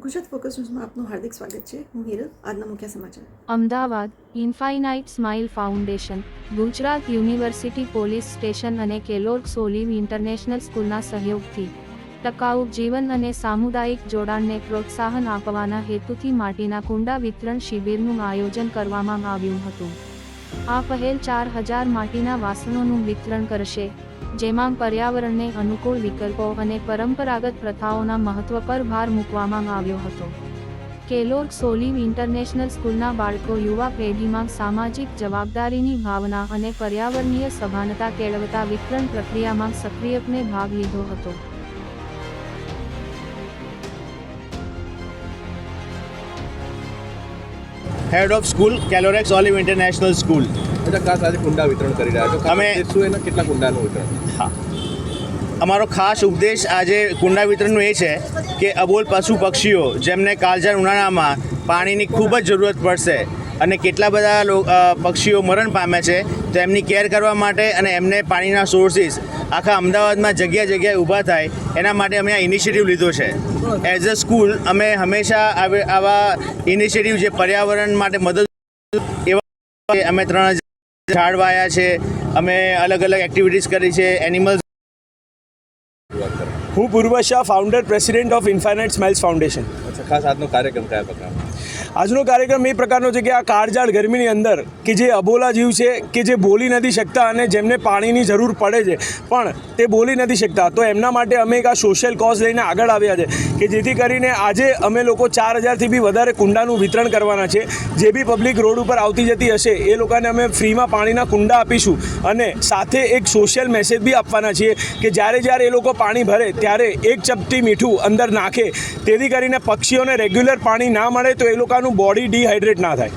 Gujarat focus ન્યૂઝમાં આપનું હાર્દિક સ્વાગત છે. હું હિરલ, આજના મુખ્ય સમાચાર. Ahmedabad infinite smile foundation, Gujarat university police station અને કેલોર્ક સોલિવ ઇન્ટરનેશનલ સ્કૂલના સહયોગથી ટકાઉ જીવન અને સામુદાયિક જોડાણને પ્રોત્સાહન આપવાના હેતુથી માટીના કુંડા વિતરણ શિબિરનું આયોજન કરવામાં આવ્યું હતું. આ પહેલ ચાર હજાર માટીના વાસણોનું વિતરણ કરશે. જેમાં પર્યાવરણને અનુકૂળ વિકલ્પો અને પરંપરાગત પ્રથાઓના મહત્વ પર ભાર મૂકવામાં આવ્યો હતો. કેલોર્ગ સોલિવ ઇન્ટરનેશનલ સ્કૂલના બાળકો યુવા પેઢીમાં સામાજિક જવાબદારીની ભાવના અને પર્યાવરણીય સભાનતા કેળવતા વિતરણ પ્રક્રિયામાં સક્રિયપણે ભાગ લીધો હતો. Head of school Calorex Olive international school એટલે ખાસ આજે કુંડા વિતરણ કરી રહ્યા છો. અમે- શું એના? કેટલા કુંડાનું વિતરણ? હા. અમારો ખાસ ઉપદેશ આજે કુંડા વિતરણનો એ છે કે અબોલ પશુ પક્ષીઓ જેમને કાળજાળ ઉનાળામાં પાણીની ખૂબ જ જરૂરત પડશે અને કેટલા બધા પક્ષીઓ મરણ પામે છે તો એમની કેર કરવા માટે અને એમને પાણીના સોર્સિસ આખા અમદાવાદમાં જગ્યા જગ્યાએ ઊભા થાય એના માટે અમે આ ઇનિશિયેટિવ લીધો છે. એઝ અ સ્કૂલ અમે હંમેશા આવા ઇનિશિયેટિવ જે પર્યાવરણ માટે મદદ એવા અમે ત્રણ ઝાડ વાયા છે. અમે અલગ અલગ એક્ટિવિટીઝ કરી છે. એનિમલ્સ હું Purva Shah founder president of infinite smiles foundation અચ્છા ખાસ આજનો કાર્યક્રમ કયા પ્રકારનો? આજનો કાર્યક્રમ એ પ્રકારનો છે કે આ કાળજાળ ગરમીની અંદર કે જે અબોલા જીવ છે કે જે બોલી નથી શકતા અને જેમને પાણીની જરૂર પડે છે, પણ તે બોલી નથી શકતા. તો એમના માટે અમે એક આ સોશિયલ કોઝ લઈને આગળ આવ્યા છે કે જેથી કરીને આજે અમે લોકો ચાર હજારથી બી વધારે કુંડાનું વિતરણ કરવાના છે. જે બી પબ્લિક રોડ ઉપર આવતી જતી હશે, એ લોકોને અમે ફ્રીમાં પાણીના કુંડા આપીશું અને સાથે એક સોશિયલ મેસેજ બી આપવાના છીએ કે જ્યારે જ્યારે એ લોકો પાણી ભરે ત્યારે એક ચપટી મીઠું અંદર નાખે. તેથી કરીને પક્ષીઓને રેગ્યુલર પાણી ના મળે તો એ લોકોનું બોડી ડિહાઇડ્રેટ ના થાય.